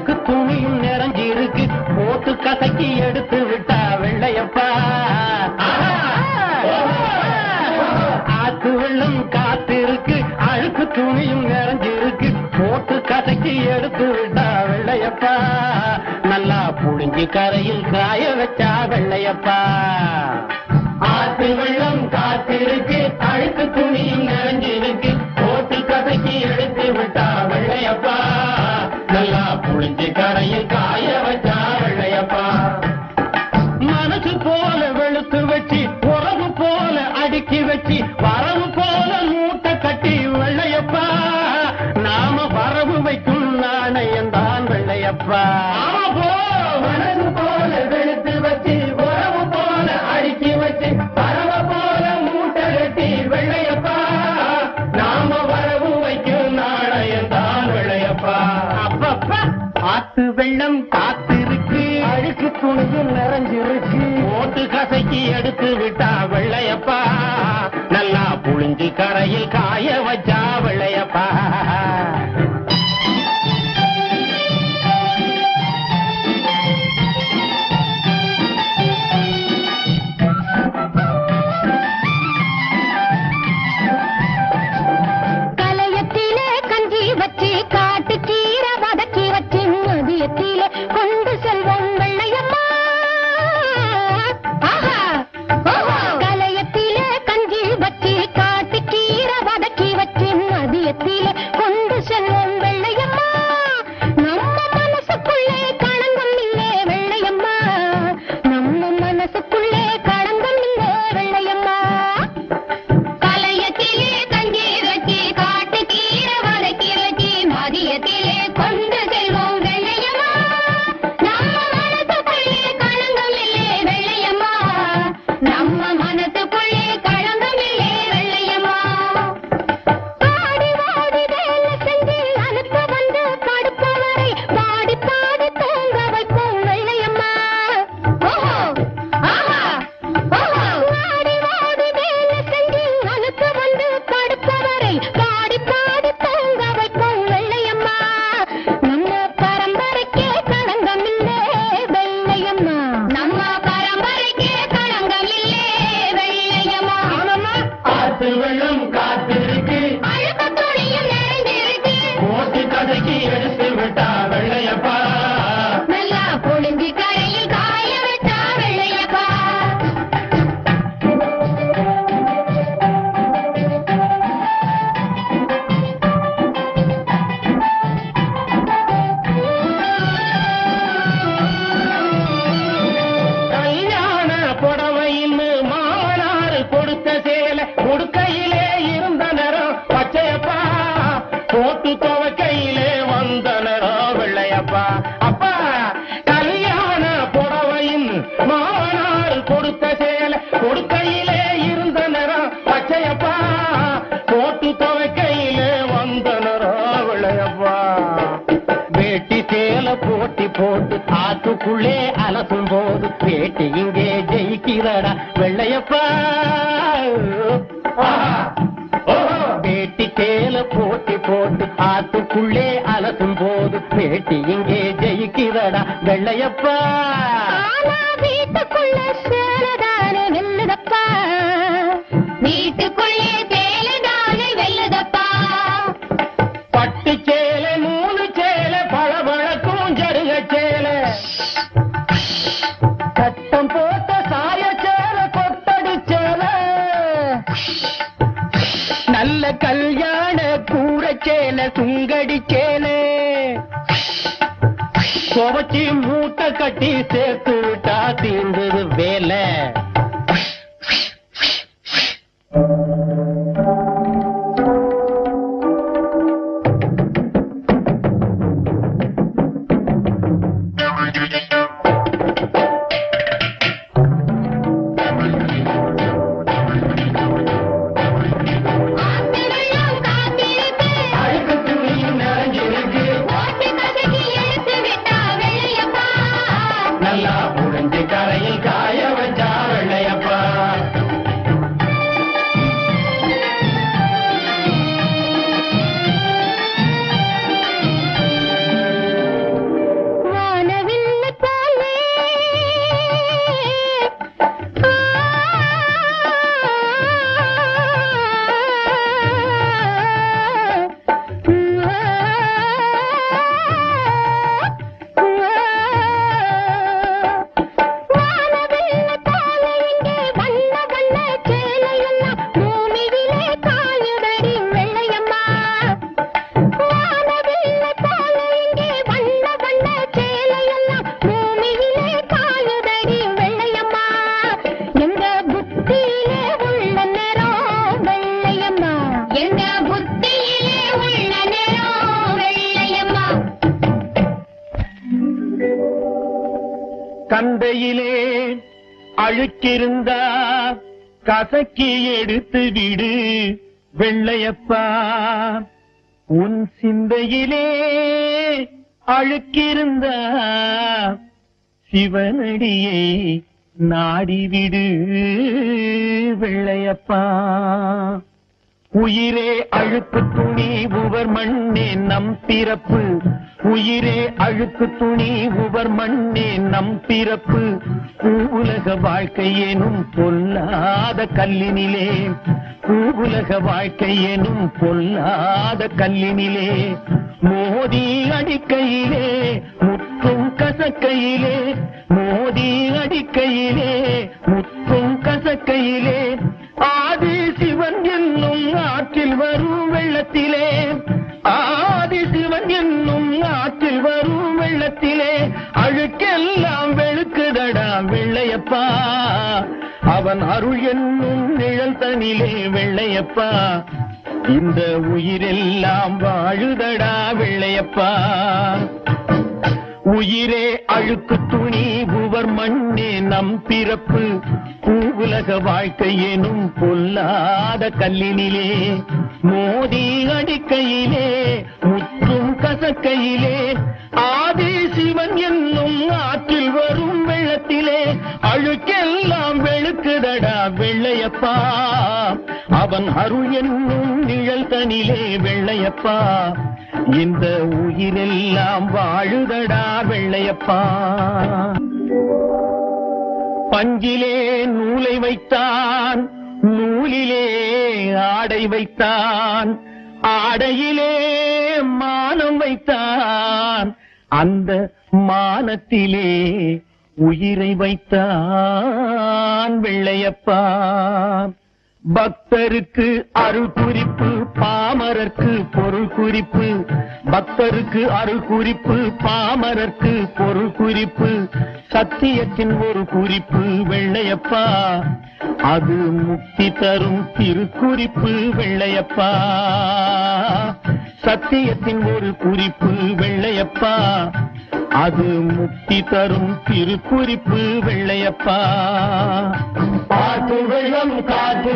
எனக்கு துணியும் நிறைஞ்சிருக்கு. போட்டு கசக்கி எடுத்து விட்டா வெள்ளையப்பா. ஆத்து வெள்ளம் காத்திருக்கு. அழுக்கு துணியும் நிறைஞ்சிருக்கு. போட்டு கசக்கி எடுத்து விட்டா வெள்ளையப்பா. நல்லா புழிஞ்சு கரையில் காய வச்சா வெள்ளையப்பா. ஆத்து வெள்ளம் காத்திருக்கு. அழுக்கு துணியும் நிறைஞ்சிருக்கு. புழிஞ்சி கரையில் காய வச்சாழையப்பா மனசு போல வெளுத்து வச்சு உறவு போல அடுக்கி வச்சு வரவு போல மூட்டை கட்டி வெள்ளையப்பா. நாம வரவு வைக்கும் நாணயம் தான் வெள்ளையப்பா. போ வெள்ளம் காத்திருக்கு. அழுக்கு துணியில் நிறைஞ்சிருக்கு ஓட்டு கசைக்கு எடுத்து விட்டா வெள்ளையப்பா. நல்லா புழிஞ்சு கரையில் காய வச்சா வெள்ளையப்பா. போட்டு காட்டுக்குள்ளே அலசும் போது பேட்டி இங்கே ஜெயிக்கிறடா வெள்ளையப்பா. பேட்டி தேல போட்டி போட்டு ஆத்துக்குள்ளே அலசும் போது பேட்டி இங்கே ஜெயிக்கிறடா வெள்ளையப்பா. சேர்த்து சிந்தையிலே அழுக்கிருந்தா கசக்கி எடுத்து விடு வெள்ளையப்பா. உன் சிந்தையிலே அழுக்கிருந்த சிவனடியை நாடிவிடு வெள்ளையப்பா. உயிரே அழுக்கு துணி உவர் மண்ணே நம் பிறப்பு. உயிரே அழுக்கு துணி உவர் மண்ணே நம் பிறப்பு. உலக வாழ்க்கை எனும் பொல்லாத கல்லினிலே. உலக வாழ்க்கை எனும் பொல்லாத கல்லினிலே. மோதி அடிக்கையிலே முற்றும் கசக்கையிலே. மோதி அடிக்கையிலே முற்றும் கசக்கையிலே. ஆதி சிவன் என்னும் ஆற்றில் வரும் வெள்ளத்திலே. ஆதி சிவன் என்னும் ஆற்றில் வரும் வெள்ளத்திலே. அழுக்கெல்லாம் வெளுக்குதடா வெள்ளையப்பா. அவன் அருள் என்னும் நிழல் தனிலே வெள்ளையப்பா. இந்த உயிரெல்லாம் வாழுதடா வெள்ளையப்பா. உயிரே அழுக்கு துணி உவர் மண்ணே நம் பிறப்பு. பூவுலக வாழ்க்கை எனும் பொல்லாத கல்லினிலே மோதி அடிக்கையிலே முற்றும் கசக்கையிலே ஆதி சிவன் என்னும் ஆற்றில் வரும் வெள்ளத்திலே அழுக்கெல்லாம் வெளுக்குதடா வெள்ளையப்பா. அவன் அருள் என்னும் நிழல் தனிலே வெள்ளையப்பா. இந்த உயிரெல்லாம் வாழுதடா வெள்ளையப்பா. பஞ்சிலே நூலை வைத்தான் நூலிலே ஆடை வைத்தான் ஆடையிலே மானம் வைத்தான் அந்த மானத்திலே உயிரை வைத்தான் வெள்ளையப்பா. பக்தருக்கு அருள் குறிப்பு பாமரர்க்கு பொருள் குறிப்பு. பக்தருக்கு அருள் குறிப்பு பாமரர்க்கு பொருள் குறிப்பு. சத்தியத்தின் ஒரு குறிப்பு வெள்ளையப்பா. அது முக்தி தரும் திருக்குறிப்பு வெள்ளையப்பா. சத்தியத்தின் ஒரு குறிப்பு வெள்ளையப்பா. அது முக்தி தரும் திருக்குறிப்பு வெள்ளையப்பா. பாட்டு வெள்ளம் காற்று